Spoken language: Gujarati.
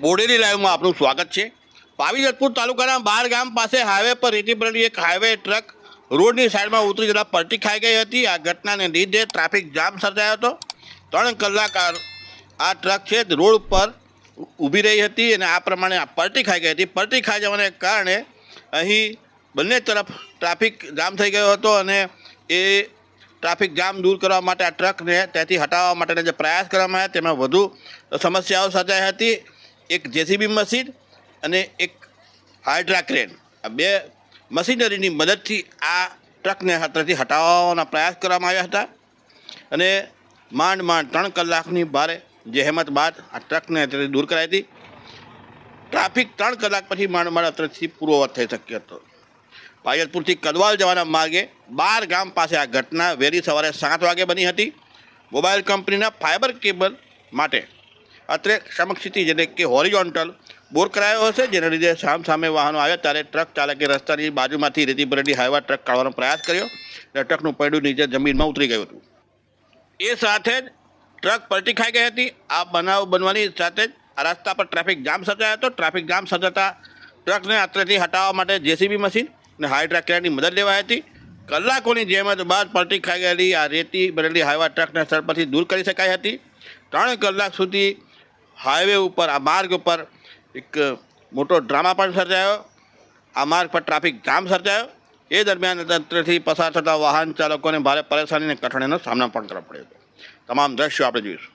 બોડેલી લાઈવમાં આપનું સ્વાગત છે. પાવીજતપુર તાલુકાના બાર ગામ પાસે હાઈવે પર રેતી પડેલી એક હાઈવે ટ્રક રોડની સાઈડમાં ઉતરી જતા પલટી ખાઈ ગઈ હતી. આ ઘટનાને લીધે ટ્રાફિક જામ સર્જાયો હતો. ત્રણ કલાક આ ટ્રક છે રોડ પર ઊભી રહી હતી અને આ પ્રમાણે આ પલટી ખાઈ ગઈ હતી. પલટી ખાઈ જવાને કારણે અહીં બંને તરફ ટ્રાફિક જામ થઈ ગયો હતો અને એ ટ્રાફિક જામ દૂર કરવા માટે આ ટ્રકને ત્યાંથી હટાવવા માટેના જે પ્રયાસ કરવામાં આવ્યા, તેમાં વધુ સમસ્યાઓ સર્જાઈ હતી. એક જેસીબી મશીન અને એક હાઇડ્રા ક્રેન આ બે મશીનરીની મદદથી આ ટ્રકને હાથેથી હટાવવાના પ્રયાસ કરવામાં આવ્યા હતા. અને માંડ માંડ ત્રણ કલાકની ભારે જહેમત બાદ આ ટ્રકને ત્યાંથી દૂર કરાઈ હતી. ટ્રાફિક ત્રણ કલાક પછી માંડ માંડ અત્યારથી પૂર્વવત થઈ શક્યો હતો. પાયલપુરથી કદવાલ જવાના માર્ગે બાર ગામ પાસે આ ઘટના વહેલી સવારે સાત વાગે બની હતી. મોબાઈલ કંપનીના ફાઇબર કેબલ માટે અત્રે સમક્ષિતિ જેને કે હોરિઝોન્ટલ. બોર કરાયો હશે, જેના લીધે સામ સામે વાહનો આવ્યા, ત્યારે ટ્રક ચાલકે રસ્તાની બાજુમાંથી રેતી ભરેલી હાઈવા ટ્રક કાઢવાનો પ્રયાસ કર્યો અને ટ્રકનું પૈડું નીચે જમીનમાં ઉતરી ગયું હતું. એ સાથે જ ટ્રક પલટી ખાઈ ગઈ હતી. આ બનાવ બનવાની સાથે જ આ રસ્તા પર ટ્રાફિક જામ સર્જાયો હતો. ટ્રાફિક જામ સર્જાતા ટ્રકને અત્રેથી હટાવવા માટે જેસીબી મશીન અને હાઇડ્રા ક્રેનની મદદ લેવાઈ હતી. કલાકોની જેમ જ બાદ પલટી ખાઈ ગયેલી આ રેતી બરેલી હાઈવા ટ્રકને સ્થળ પરથી દૂર કરી શકાઈ હતી. ત્રણ કલાક સુધી હાઈવે ઉપર, આ માર્ગ ઉપર એક મોટો ડ્રામા પણ સર્જાયો. આ માર્ગ પર ટ્રાફિક જામ સર્જાયો. એ દરમિયાન તંત્રથી પસાર થતા વાહન ચાલકોને ભારે પરેશાની અને કઠણાઈનો સામનો પણ કરવો પડ્યો હતો. તમામ દ્રશ્યો આપણે જોઈશું.